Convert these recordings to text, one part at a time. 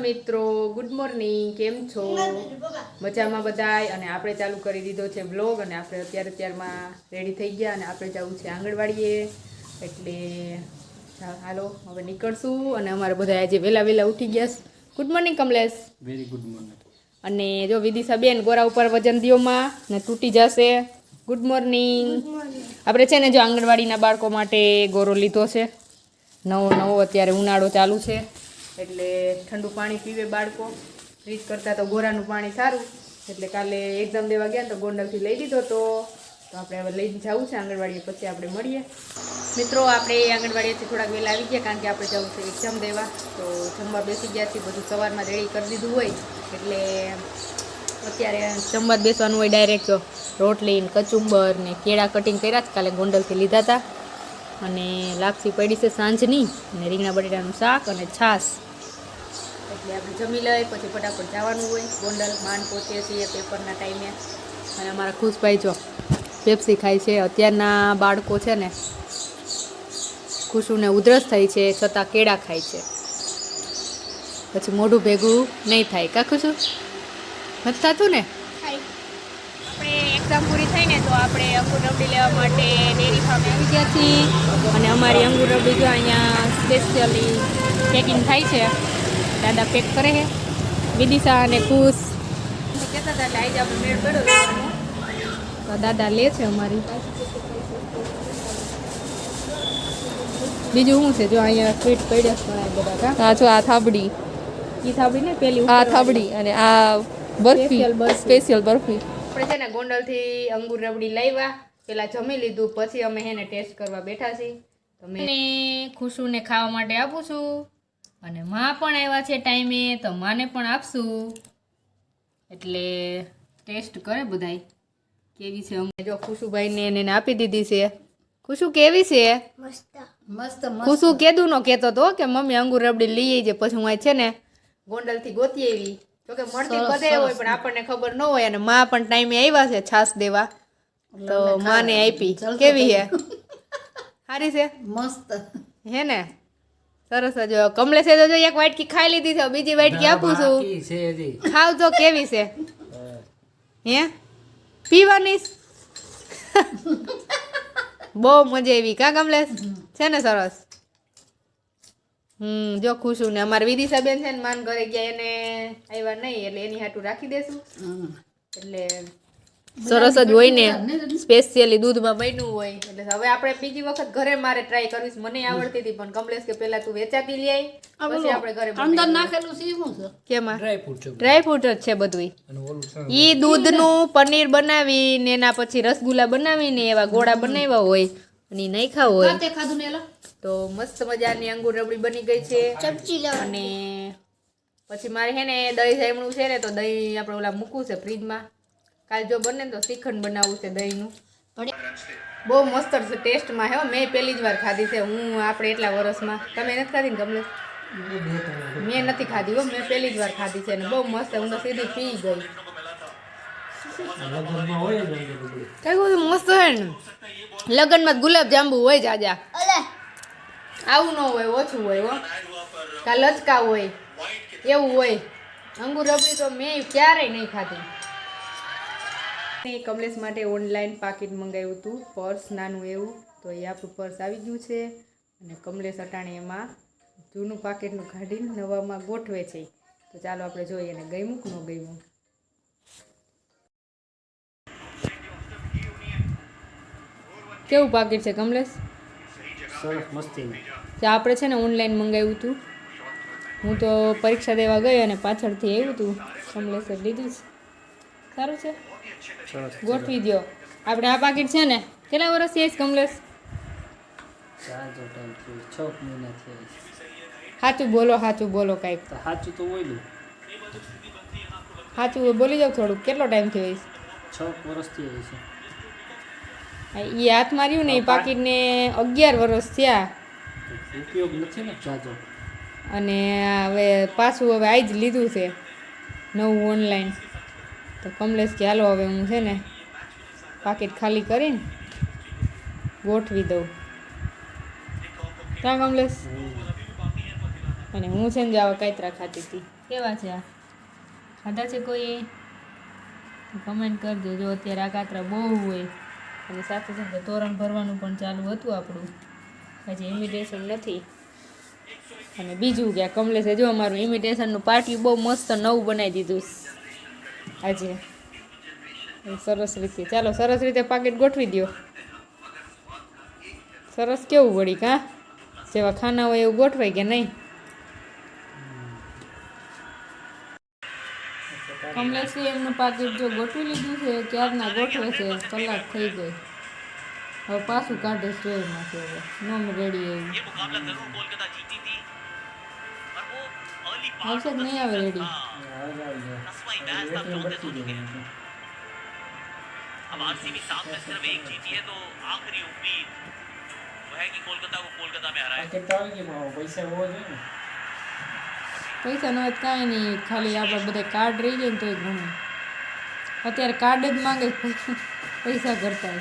મિત્રો good morning કેમ છો? મજામાં બધાય? અને આપણે ચાલુ કરી દીધો છે બ્લોગ અને આપણે અત્યારે અત્યારમાં રેડી થઈ ગયા અને આપણે જવું છે આંગણવાડીએ. એટલે હાલો હવે નીકળશું અને અમારે બધા આજે વહેલા વહેલા ઉઠી ગયા good morning Kamlesh. Very good morning અને જો વિદિશા બેન ગોરા ઉપર વજન દિયોમાં ને તૂટી જશે. ગુડ મોર્નિંગ આપણે છે ને જો આંગણવાડીના બાળકો માટે ગોરો લીધો છે. નવો નવો અત્યારે ઉનાળો ચાલુ છે. એટલે ઠંડુ પાણી પીવે બાળકો. ફ્રીજ કરતાં તો ગોરાનું પાણી સારું. એટલે કાલે એક્ઝામ દેવા ગયા તો ગોંડલથી લઈ લીધો તો તો આપણે હવે લઈને જવું છે આંગણવાડીએ, પછી આપણે મળીએ. મિત્રો, આપણે આંગણવાડીએથી થોડાક વહેલા આવી ગયા કારણ કે આપણે જવું છે એક્ઝામ દેવા. તો જમવા બેસી ગયા છીએ, બધું સવારમાં રેડી કરી દીધું હોય. એટલે અત્યારે જમવા બેસવાનું હોય ડાયરેક્ટ રોટલી કચુંબર ને કેળા કટિંગ કર્યા જ કાલે ગોંડલથી લીધા હતા. અને લાપસી પડી છે સાંજની અને રીંગણા બટેટાનું શાક અને છાશ. એટલે આપણે જમી લઈએ, પછી ફટાફટ જવાનું હોય. ગોંડલ, માંડ પહોંચીએ છીએ પેપરના ટાઈમે. અને અમારા ખુશભાઈ જો પેપ્સી ખાય છે. અત્યારના બાળકો છે ને, ખુશુને ઉધરસ થઈ છે, છતાં કેળા ખાય છે. પછી મોઢું ભેગું નહીં થાય. કા ખુશું? નથી થતું ને? એક્ઝામ પૂરી થઈને તો આપણે અંગુર રબડી લેવા માટે ડેરી ફાર્મે આવી ગયા છીએ. અને અમારી અંગુર રબડી જો અહીંયા સ્પેશિયલી પેકિંગ થાય છે. દાદા પેક કરે છે. વિદિશા અને ખુશ. કહેતા હતા એટલે આજે આપણે મેળ પડ્યો તો દાદા લે છે અમારી બીજું શું છે? જો અહીંયા સ્વીટ પડ્યા છે બધા કા? જો આ થાબડી. ઈ થાબડી ને પેલી આ થાબડી અને આ બરફી. સ્પેશિયલ બરફી. આપણે છે ને ગોંડલથી અંગુર રબડી લાવ્યા પેલા જમી લીધું પછી અમે એને ટેસ્ટ કરવા બેઠા છીએ. તો મેં ખુશુને ખાવા માટે આપું છું. અને માં પણ આવ્યા છે ટાઈમે તો માને પણ આપશું. એટલે ટેસ્ટ કરે બધાય. કેવી છે અમે જો ખુશુભાઈને એને એને આપી દીધી છે. ખુશુ કેવી છે? મસ્ત. ખુશુ કેદું નો કહેતો તો કે મમ્મી અંગુર રબડી લઈ આવી છે પછી હું છે ને ગોંડલથી ગોતી આવી તો કે મળતી બધે હોય પણ આપણને ખબર ન હોય અને માં પણ ટાઈમે આવ્યા છે છાસ દેવા. તો માને આપી. કેવી છે? સારી છે? મસ્ત. હે ને? સરસ જો કમલેશે તો જો એક વાટકી ખાઈ લીધી છે બીજી વાટકી આપું છું. ખાવ તો કેવી છે? હે? પીવાની બહુ મજા આવી કા કમલેશ? છે ને સરસ? હમ જો ખુશ ને. અમારે વિદિશાબેન છે ને માન ઘરે ગયા એને આવ્યા નહીં એટલે એની હાટું રાખી દેશું. એટલે સરસ જ હોય ને. સ્પેશિયલી દૂધમાં બન્યું હોય. એટલે હવે આપણે બીજી વખત ઘરે મારે ટ્રાય કરવી મને આવડતી હતી પણ કમલેશ કે પેલા તું વેચાતી લઈ આવી પછી આપણે ઘરે અંદર નાખેલું છે શું છે? કેમાં? ડ્રાય ફ્રૂટ છે ડ્રાય ફ્રૂટ જ છે બધું ને, ઈ દૂધનું પનીર બનાવીને એના પછી રસગુલ્લા બનાવીને એવા ગોળા બનાવ્યા હોય. અને નહીં ખાવ હોય. ખાધું ને એલા? તો મસ્ત મજાની અંગુર રબડી બની ગઈ છે. ચમચી લેવા અને પછી મારે હે ને દહીં જમણું છે ને તો દહીં આપણે ઓલા મૂકવું છે ફ્રીજમાં. કાલ જો બને ને તો શ્રીખંડ બનાવવું છે દહીંનું. બહુ મસ્ત છે ટેસ્ટમાં હે મેં પહેલી જ વાર ખાધી છે હું આપણે એટલા વર્ષમાં તમે નથી ખાધી ને કમલેશ મેં નથી ખાધી હો મેં પહેલી જ વાર ખાધી છે ને બહુ મસ્ત હું તો સીધી પી ગઈ. કઈ બધું મસ્ત હોય ને? લગ્નમાં જ ગુલાબ જાંબુ હોય જાજા આવું ન હોય, ઓછું હોય, હો. કા લચકા હોય, એવું હોય. અંગુર રબડી તો મેં ક્યારેય નહીં ખાધી. મેં કમલેશ માટે ઓનલાઈન પાકીટ મંગાવ્યું હતું, પર્સ નાનું એવું. તો એ આપણું પર્સ આવી ગયું છે અને કમલેશ અટાણે એમાં જૂનું પાકીટનું કાઢીને નવામાં ગોઠવે છે. તો ચાલો આપણે જોઈએ ને ગમ્યું કે ન ગમ્યું. કેવું પાકીટ છે, કમલેશ? સરસ જે આપણે છે ને ઓનલાઈન મંગાવ્યું હતું હું તો પરીક્ષા દેવા ગઈ અને પાછળથી આવ્યું હતું કમલેશ્વર લીધું છે. સારું છે? ગોઠવી દો આપણે આ પાકીટ છે ને કેટલા વર્ષ થયા કમલેશ. સાચું બોલો સાચું બોલો કાંઈક. સાચું તો ઓયલું સાચું બોલી જાવ થોડુંક. કેટલો ટાઈમ થયો છ? વર્ષથી છે. એ હાથ માર્યું ને એ પાકીટને અગિયાર વર્ષ થયા. ઉપયોગ નથી ને જાજો. અને હવે પાછું હવે આજ લીધું છે નવું ઓનલાઈન તો કમલેશ કે હાલો હવે હું છે ને પાકીટ ખાલી કરીને ગોઠવી દઉં. ક્યાં કમલેશ? અને હું છે ને જાવા કાયતરા ખાતી હતી. કેવા છે આ? ખાધા છે કોઈ? કમેન્ટ કરજો જો અત્યારે આ કાતરા બહુ હોય. અને સાથે સાથે તોરણ ભરવાનું પણ ચાલુ હતું આપણું. હજી ઇન્વિટેશન નથી. અને બીજું કે આ કમલેશે જો અમારું ઇન્વિટેશનનું પાર્ટી બહુ મસ્ત નવું બનાવી દીધું. આજે. સરસ રીતે. ચાલો, સરસ રીતે પાકેટ ગોઠવી દો સરસ કેવું વળી કાં જેવા ખાના હોય એવું ગોઠવાય કે નહીં? કમલેશે એમનું પાકીટ જો ગોઠવી લીધું છે ક્યારના ગોઠવે છે કલાક થઈ ગઈ હવે પાછું કાઢે છે જોઈ નાખે હવે નોમ રેડી એવું આવશે કે નહીં આવે રેડી હવે આવી જાય વેટિંગ બચી જાય अब आरसीबी सात में सिर्फ एक जीती है तो आखिरी उम्मीद वो है कि कोलकाता को कोलकाता में हराए પાકેટ તો આવી ગયું પણ પૈસા હોવો જોઈએ ને પૈસા નો કાંઈ નહીં, ખાલી આપણે બધા કાર્ડ રહી જાય ને તોય ઘણું અત્યારે કાર્ડ જ માંગે પૈસા કરતા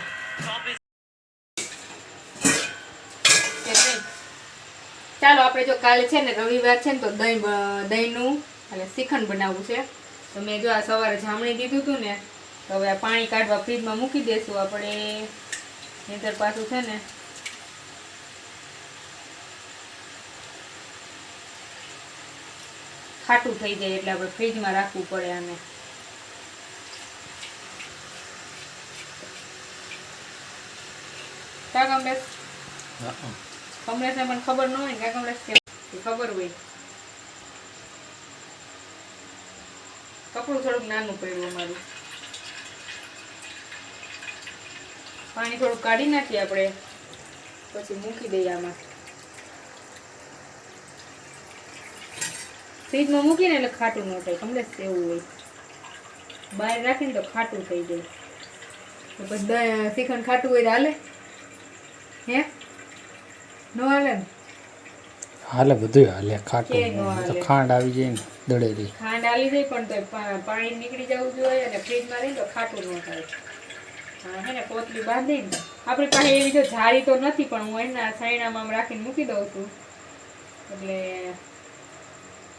ચાલો, આપણે જો કાલે છે ને રવિવાર છે ને તો દહીં દહીંનું એટલે શ્રીખંડ બનાવવું છે. તો મેં જો આ સવારે જામણી દીધું હતું ને, તો હવે આ પાણી કાઢવા ફ્રીજમાં મૂકી દઈશું આપણે. નહીતર પાછું છે ને ખાટું થઈ જાય એટલે આપણે ફ્રીજમાં રાખવું પડે આને. કા કમલેશ? કમલેશને પણ ખબર ન હોય ને કા કમલેશ કે ખબર હોય. કપડું થોડુંક નાનું પડ્યું અમારું. પાણી થોડુંક કાઢી નાખીએ આપણે. પછી મૂકી દઈએ આમાં. ફ્રીજમાં મૂકીને એટલે ખાટું ન થાય કમલેશ એવું હોય. બહાર રાખીને તો ખાટું થઈ જાય. તો પછી શ્રીખંડ ખાટું હોય તો હાલે? હે? ન હાલે ને? હાલે બધું હાલે ખાટું? તો ખાંડ આવી જાય ને દળેલી ખાંડ આવી જાય પણ તો પાણી નીકળી જવું જોઈએ અને ફ્રીજમાં રહી તો ખાટું ન થાય. હા ને કોથળી બાંધી ને. આપણી પાસે એવી જો જાળી તો નથી પણ હું એના સાયણામાં રાખીને મૂકી દઉં છું. એટલે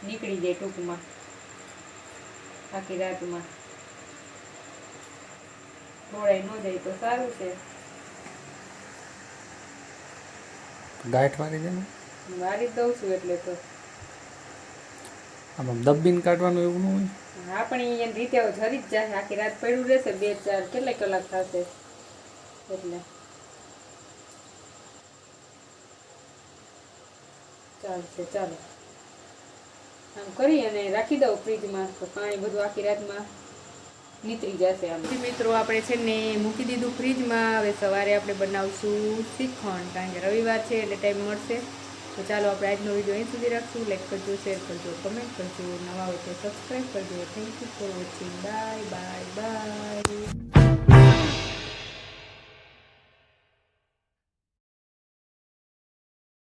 નીકળી જાય ટૂંકમાં. આખી રાતમાં. ઢોળાઈ ન જાય તો સારું છે. ગાંઠ વાળી જાય ને? વારી દઉં છું એટલે તો. આમાં દબ્બીને કાઢવાનું એવું ન હોય? હા પણ એ રીતે જરી જ જાય. આખી રાત પડ્યું રહેશે બે ચાર કેટલા કલાક થશે? એટલે. ચાલશે ચાલો. આમ કરી અને રાખી દઉં ફ્રીજમાં તો પાણી બધું આખી રાતમાં નીતરી જશે આમ. મિત્રો, આપણે છે ને મૂકી દીધું ફ્રીજમાં. હવે સવારે આપણે બનાવશું શ્રીખંડ કારણ કે રવિવાર છે એટલે ટાઈમ મળશે. તો ચાલો આપણે આજનો વીડિયો અહીં સુધી રાખશું. લાઈક કરજો શેર કરજો કમેન્ટ કરજો. નવા હોય તો સબસ્ક્રાઈબ કરજો. Thank you for watching bye bye bye